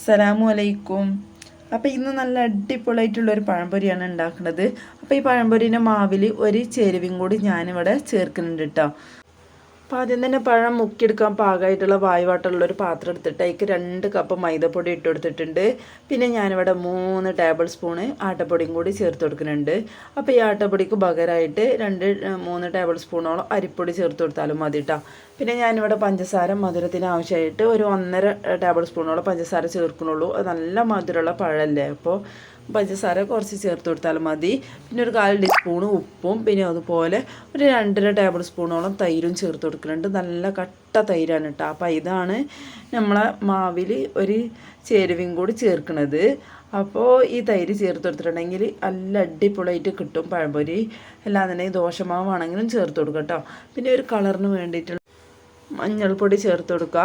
അസ്സലാമു അലൈക്കും അപ്പോൾ ഇന്ന് നല്ല അടിപൊളിയായിട്ടുള്ള ഒരു പഴംപൊരിയാണ് ഉണ്ടാക്കുന്നത്. അപ്പോൾ ഈ പഴംപൊരിന്റെ മാവിൽ ഒരു ചേരുവയും കൂടി ഞാനിവിടെ ചേർക്കുന്നുണ്ട് കേട്ടോ അപ്പോൾ ആദ്യം തന്നെ പഴം മുക്കിയെടുക്കാൻ പാകമായിട്ടുള്ള വായുവാട്ടുള്ള ഒരു പാത്രം എടുത്തിട്ട് അതിക്ക് രണ്ട് കപ്പ് മൈദപ്പൊടി ഇട്ട് കൊടുത്തിട്ടുണ്ട്. പിന്നെ ഞാനിവിടെ മൂന്ന് ടേബിൾ സ്പൂണ് ആട്ടപ്പൊടിയും കൂടി ചേർത്ത് കൊടുക്കുന്നുണ്ട്. അപ്പോൾ ഈ ആട്ടപ്പൊടിക്ക് പകരമായിട്ട് രണ്ട് മൂന്ന് ടേബിൾ സ്പൂണോളം അരിപ്പൊടി ചേർത്ത് കൊടുത്താലും മതി കേട്ടോ പിന്നെ ഞാനിവിടെ പഞ്ചസാര മധുരത്തിന് ആവശ്യമായിട്ട് ഒരു ഒന്നര ടേബിൾ സ്പൂണോളം പഞ്ചസാര ചേർക്കണുള്ളൂ നല്ല മധുരമുള്ള പഴമല്ലേ? അപ്പോൾ പഞ്ചസാര കുറച്ച് ചേർത്ത് കൊടുത്താൽ മതി. പിന്നെ ഒരു കാൽ ടീസ്പൂൺ ഉപ്പും പിന്നെ അതുപോലെ ഒരു രണ്ടര ടേബിൾ സ്പൂണോളം തൈരും ചേർത്ത് കൊടുക്കുന്നുണ്ട് നല്ല കട്ട തൈരാണ് കേട്ടോ. അപ്പോൾ ഇതാണ് നമ്മളെ മാവിൽ ഒരു ചേരുവയും കൂടി ചേർക്കുന്നത് അപ്പോൾ ഈ തൈര് ചേർത്ത് കൊടുത്തിട്ടുണ്ടെങ്കിൽ നല്ല അടിപൊളിയായിട്ട് കിട്ടും പഴംപൊരി. അല്ലാന്നുണ്ടെങ്കിൽ ദോശമാവാണെങ്കിലും ചേർത്ത് കൊടുക്കാം കേട്ടോ. പിന്നെ ഒരു കളറിന് വേണ്ടിയിട്ടുള്ള മഞ്ഞൾപ്പൊടി ചേർത്ത് കൊടുക്കുക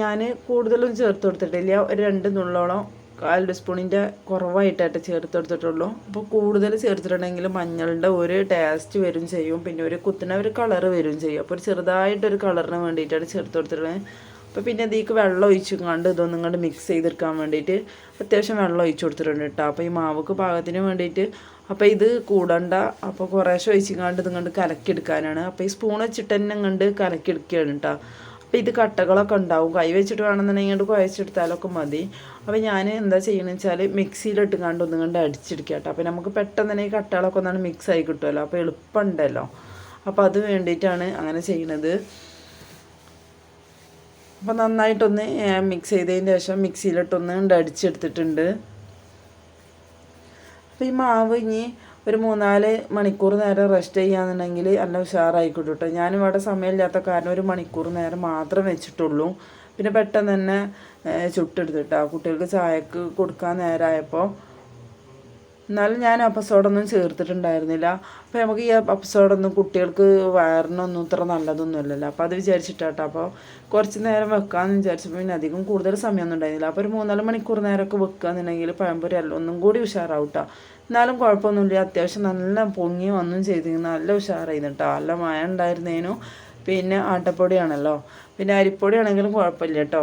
ഞാൻ കൂടുതലും ചേർത്ത് കൊടുത്തിട്ടില്ല. ഒരു രണ്ട് നുള്ളോളം കാൽ ടീസ്പൂണിന്റെ കുറവായിട്ടായിട്ട് ചേർത്തെടുത്തിട്ടുള്ളൂ. അപ്പോൾ കൂടുതൽ ചേർത്തിട്ടുണ്ടെങ്കിൽ മഞ്ഞളുടെ ഒരു ടേസ്റ്റ് വരും ചെയ്യും. പിന്നെ ഒരു കുത്തിന ഒരു കളർ വരും ചെയ്യും. അപ്പോൾ ഒരു ചെറുതായിട്ടൊരു കളറിന് വേണ്ടിയിട്ടാണ് ചേർത്ത് കൊടുത്തിട്ടുള്ളത് അപ്പോൾ പിന്നെ ഇതിലേക്ക് വെള്ളം ഒഴിച്ചു കണ്ട് ഇതൊന്നും ഇങ്ങോട്ട് മിക്സ് ചെയ്തെടുക്കാൻ വേണ്ടിയിട്ട് അത്യാവശ്യം വെള്ളം ഒഴിച്ചു കൊടുത്തിട്ടുണ്ട് കേട്ടോ. അപ്പോൾ ഈ മാവുക്ക് പാകത്തിന് വേണ്ടിയിട്ട് അപ്പോൾ ഇത് കൂടണ്ട. അപ്പോൾ കുറേശ്ശെ ഒഴിച്ചു കണ്ട് ഇതും കണ്ട് കലക്കിയെടുക്കാനാണ്. അപ്പോൾ ഈ സ്പൂൺ വെച്ചിട്ട് തന്നെ കണ്ട് കലക്കിയെടുക്കുകയാണ് കേട്ടോ. അപ്പോൾ ഇത് കട്ടകളൊക്കെ ഉണ്ടാവും. കൈ വെച്ചിട്ട് വേണമെന്നുണ്ടെങ്കിൽ ഇങ്ങോട്ട് കുഴച്ചെടുത്താലൊക്കെ മതി. അപ്പോൾ ഞാൻ എന്താ ചെയ്യണമെന്ന് വെച്ചാൽ മിക്സിയിലിട്ട് കണ്ട് ഒന്നും കണ്ട് അടിച്ചെടുക്കുക കേട്ടോ. അപ്പോൾ നമുക്ക് പെട്ടെന്ന് തന്നെ ഈ കട്ടകളൊക്കെ ഒന്നാണ് മിക്സ് ആയി കിട്ടുമല്ലോ. അപ്പോൾ എളുപ്പമുണ്ടല്ലോ. അപ്പോൾ അത് വേണ്ടിയിട്ടാണ് അങ്ങനെ ചെയ്യണത്. അപ്പോൾ നന്നായിട്ടൊന്ന് മിക്സ് ചെയ്തതിന് ശേഷം മിക്സിയിലിട്ടൊന്ന് കണ്ട് അടിച്ചെടുത്തിട്ടുണ്ട്. അപ്പോൾ ഈ മാവ് ഇനി ഒരു മൂന്നാൽ മണിക്കൂർ നേരം റെസ്റ്റ് ചെയ്യാന്നുണ്ടെങ്കിൽ നല്ല ഉഷാറായിക്കോട്ടെ കേട്ടോ ഞാനിവിടെ സമയമില്ലാത്ത കാരണം ഒരു മണിക്കൂർ നേരം മാത്രം വെച്ചിട്ടുള്ളൂ. പിന്നെ പെട്ടെന്ന് തന്നെ ചുട്ടെടുത്തിട്ടാണ് ചുട്ടെടുത്തിട്ടാ കുട്ടികൾക്ക് ചായക്ക് കൊടുക്കാൻ നേരമായപ്പോൾ എന്നാലും ഞാൻ അപ്പസോഡൊന്നും ചേർത്തിട്ടുണ്ടായിരുന്നില്ല. അപ്പോൾ നമുക്ക് ഈ അപ്പസോഡൊന്നും കുട്ടികൾക്ക് വയറിനൊന്നും ഇത്ര നല്ലതൊന്നും ഇല്ലല്ലോ അപ്പോൾ അത് വിചാരിച്ചിട്ടാട്ടോ. അപ്പോൾ കുറച്ച് നേരം വെക്കാമെന്ന് വിചാരിച്ചപ്പോൾ പിന്നെ അധികം കൂടുതൽ സമയമൊന്നും ഉണ്ടായിരുന്നില്ല. അപ്പോൾ ഒരു മൂന്നാൽ മണിക്കൂർ നേരമൊക്കെ വെക്കുകയെന്നുണ്ടെങ്കിൽ അല്ല ഒന്നും കൂടി ഉഷാറാവും കേട്ടോ എന്നാലും കുഴപ്പമൊന്നുമില്ല. അത്യാവശ്യം നല്ല പൊങ്ങി വന്നും ചെയ്തിരുന്നു. നല്ല ഉഷാറായിരുന്നു കേട്ടോ. നല്ല മഴ ഉണ്ടായിരുന്നേനു. പിന്നെ ആട്ടപ്പൊടിയാണല്ലോ. പിന്നെ അരിപ്പൊടി ആണെങ്കിലും കുഴപ്പമില്ല കേട്ടോ.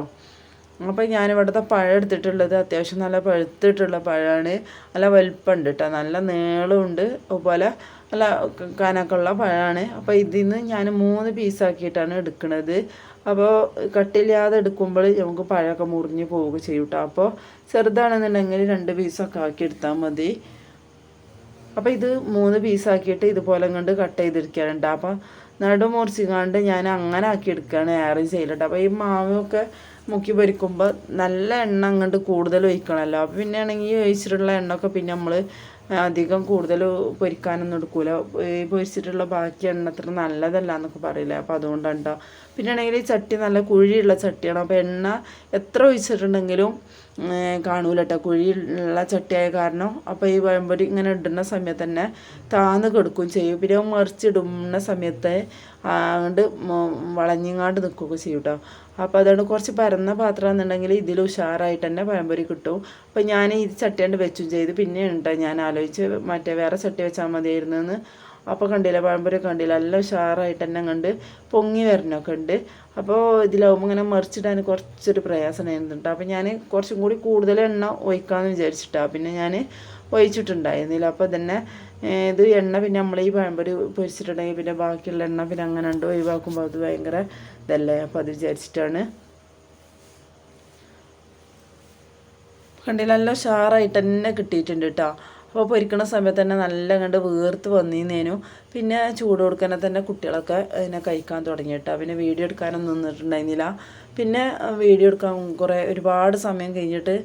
അപ്പോൾ ഞാൻ ഇവിടുത്തെ പഴം എടുത്തിട്ടുള്ളത് അത്യാവശ്യം നല്ല പഴുത്തിട്ടുള്ള പഴമാണ് നല്ല വലിപ്പമുണ്ട് കേട്ടോ നല്ല നീളമുണ്ട് അതുപോലെ നല്ല കനക്കുള്ള പഴമാണ് അപ്പോൾ ഇതിൽ നിന്ന് ഞാൻ മൂന്ന് പീസാക്കിയിട്ടാണ് എടുക്കുന്നത് അപ്പോൾ കട്ടില്ലാതെ എടുക്കുമ്പോൾ നമുക്ക് പഴമൊക്കെ മുറിഞ്ഞ് പോവുക ചെയ്യും കേട്ടോ അപ്പോൾ ചെറുതാണെന്നുണ്ടെങ്കിൽ രണ്ട് പീസൊക്കെ ആക്കി എടുത്താൽ മതി. അപ്പോൾ ഇത് മൂന്ന് പീസാക്കിയിട്ട് ഇതുപോലെ കണ്ട് കട്ട് ചെയ്തിരിക്കാറുണ്ട് അപ്പോൾ നടു മുറിച്ചിങ്ങാണ്ട് ഞാൻ അങ്ങനെ ആക്കി എടുക്കുകയാണ് ഏറെ ചെയ്യലിട്ട്. അപ്പോൾ ഈ മാവൊക്കെ മുക്കി പൊരിക്കുമ്പോൾ നല്ല എണ്ണ അങ്ങോട്ട് കൂടുതൽ ഒഴിക്കണമല്ലോ അപ്പോൾ പിന്നെ ആണെങ്കിൽ ഈ ഒഴിച്ചിട്ടുള്ള എണ്ണ ഒക്കെ പിന്നെ നമ്മൾ അധികം കൂടുതൽ പൊരിക്കാനൊന്നും എടുക്കൂല. പൊരിച്ചിട്ടുള്ള ബാക്കി എണ്ണ അത്ര നല്ലതല്ല എന്നൊക്കെ പറയില്ല. അപ്പോൾ അതുകൊണ്ടാണ് കേട്ടോ പിന്നെ ആണെങ്കിൽ ഈ ചട്ടി നല്ല കുഴിയുള്ള ചട്ടിയാണ്. അപ്പോൾ എണ്ണ എത്ര ഒഴിച്ചിട്ടുണ്ടെങ്കിലും കാണൂല കേട്ടോ കുഴിയുള്ള ചട്ടിയായ കാരണം. അപ്പോൾ ഈ വഴമ്പൊരി ഇങ്ങനെ ഇടുന്ന സമയത്ത് തന്നെ താന്ന് കെടുക്കുകയും ചെയ്യും. പിന്നെ മറിച്ചിടുന്ന സമയത്ത് അങ്ങോട്ട് വളഞ്ഞിങ്ങാണ്ട് നിൽക്കുകയൊക്കെ ചെയ്യും കേട്ടോ അപ്പോൾ അതുകൊണ്ട് കുറച്ച് പരന്ന പാത്രം എന്നുണ്ടെങ്കിൽ ഇതിൽ ഉഷാറായിട്ട് തന്നെ പഴംപൊരി കിട്ടും. അപ്പോൾ ഞാൻ ഇത് ചട്ടി കൊണ്ട് വെച്ചും ചെയ്ത് പിന്നെ ഉണ്ടോ ഞാൻ ആലോചിച്ച് മറ്റേ വേറെ ചട്ടി വെച്ചാൽ മതിയായിരുന്നു എന്ന് അപ്പോൾ കണ്ടില്ല പഴംപൊരി കണ്ടില്ല നല്ല ഉഷാറായിട്ട് തന്നെ കണ്ട് പൊങ്ങി വരണമൊക്കെ ഉണ്ട്. അപ്പോൾ ഇതിലാവുമ്പോൾ ഇങ്ങനെ മറിച്ചിടാൻ കുറച്ചൊരു പ്രയാസമായിരുന്നു കേട്ടോ അപ്പോൾ ഞാൻ കുറച്ചും കൂടി കൂടുതൽ എണ്ണ ഒഴിക്കാമെന്ന് വിചാരിച്ചിട്ടാണ് പിന്നെ ഞാൻ ഒഴിച്ചിട്ടുണ്ടായിരുന്നില്ല. അപ്പോൾ തന്നെ ഇത് എണ്ണ പിന്നെ നമ്മൾ ഈ പഴംപൊരി പൊരിച്ചിട്ടുണ്ടെങ്കിൽ പിന്നെ ബാക്കിയുള്ള എണ്ണ പിന്നെ അങ്ങനെ ഉണ്ട് ഒഴിവാക്കുമ്പോൾ അത് ഭയങ്കര ഇതല്ലേ? അപ്പോൾ അത് വിചാരിച്ചിട്ടാണ്. കണ്ടില്ല നല്ല ഉഷാറായിട്ട് തന്നെ കിട്ടിയിട്ടുണ്ട് കേട്ടോ അപ്പോൾ പൊരിക്കണ സമയത്ത് തന്നെ നല്ല കണ്ട് വീർത്ത് വന്നിരുന്നേനു പിന്നെ ചൂട് കൊടുക്കാൻ തന്നെ കുട്ടികളൊക്കെ അതിനെ കഴിക്കാൻ തുടങ്ങി കേട്ടോ. പിന്നെ വീഡിയോ എടുക്കാനൊന്നും നിന്നിട്ടുണ്ടായിരുന്നില്ല. പിന്നെ വീഡിയോ എടുക്കാൻ കുറേ ഒരുപാട് സമയം കഴിഞ്ഞിട്ട്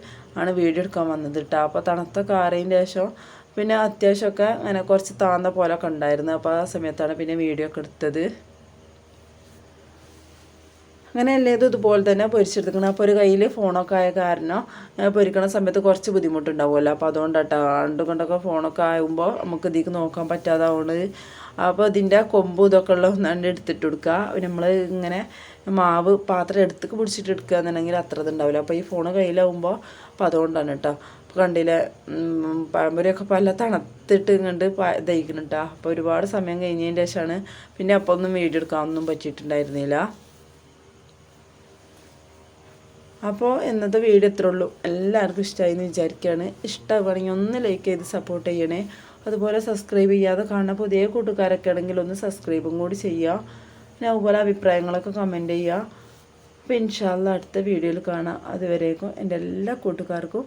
ആണ് വീഡിയോ എടുക്കാൻ വന്നത് കേട്ടോ. അപ്പോൾ തണുത്ത കാറേന്റെ ശേഷം പിന്നെ അത്യാവശ്യമൊക്കെ അങ്ങനെ കുറച്ച് താന്ന പോലൊക്കെ ഉണ്ടായിരുന്നു. അപ്പോൾ ആ സമയത്താണ് പിന്നെ വീഡിയോ ഒക്കെ എടുത്തത്. അങ്ങനെ എല്ലാതും ഇതുപോലെ തന്നെ പൊരിച്ചെടുക്കണം. അപ്പോൾ ഒരു കയ്യിൽ ഫോണൊക്കെ ആയ കാരണം പൊരിക്കണ സമയത്ത് കുറച്ച് ബുദ്ധിമുട്ടുണ്ടാവുമല്ലോ. അപ്പോൾ അതുകൊണ്ടാട്ടോ കേട്ടോ കൊണ്ടൊക്കെ ഫോണൊക്കെ ആകുമ്പോൾ നമുക്ക് ഇതിക്ക് നോക്കാൻ പറ്റാതാവുന്നത് അപ്പോൾ ഇതിന്റെ കൊമ്പ് ഇതൊക്കെ ഉള്ള ഒന്നാണ്ട് എടുത്തിട്ട് കൊടുക്കുക നമ്മൾ ഇങ്ങനെ മാവ് പാത്രം എടുത്തേക്ക് പിടിച്ചിട്ട് എടുക്കുക എന്നുണ്ടെങ്കിൽ അത്ര ഇതുണ്ടാവില്ല. അപ്പോൾ ഈ ഫോണ് കയ്യിലാവുമ്പോൾ അപ്പോൾ അതുകൊണ്ടാണ് കേട്ടോ അപ്പോൾ കണ്ടില്ലേ പഴംപൊരിയൊക്കെ പല തണുത്തിട്ട് ഇങ്ങോട്ട് ഇതായിക്കണം കേട്ടോ അപ്പോൾ ഒരുപാട് സമയം കഴിഞ്ഞതിന്റെ ശേഷമാണ് പിന്നെ അപ്പോൾ ഒന്നും വീഡിയോ എടുക്കാനൊന്നും പറ്റിയിട്ടുണ്ടായിരുന്നില്ല. അപ്പോൾ ഇന്നത്തെ വീഡിയോ എത്ര ഉള്ളൂ. എല്ലാവർക്കും ഇഷ്ടമായി എന്ന് വിചാരിക്കുകയാണ് ഇഷ്ടമാണെങ്കിൽ ഒന്ന് ലൈക്ക് ചെയ്ത് സപ്പോർട്ട് ചെയ്യണേ. അതുപോലെ സബ്സ്ക്രൈബ് ചെയ്യാതെ കാണുന്ന പുതിയ കൂട്ടുകാരൊക്കെ ആണെങ്കിൽ ഒന്ന് സബ്സ്ക്രൈബും കൂടി ചെയ്യുക. പിന്നെ അതുപോലെ അഭിപ്രായങ്ങളൊക്കെ കമന്റ് ചെയ്യുക. അപ്പോൾ ഇൻഷാല്ല അടുത്ത വീഡിയോയിൽ കാണാം. അതുവരേക്കും എന്റെ എല്ലാ കൂട്ടുകാർക്കും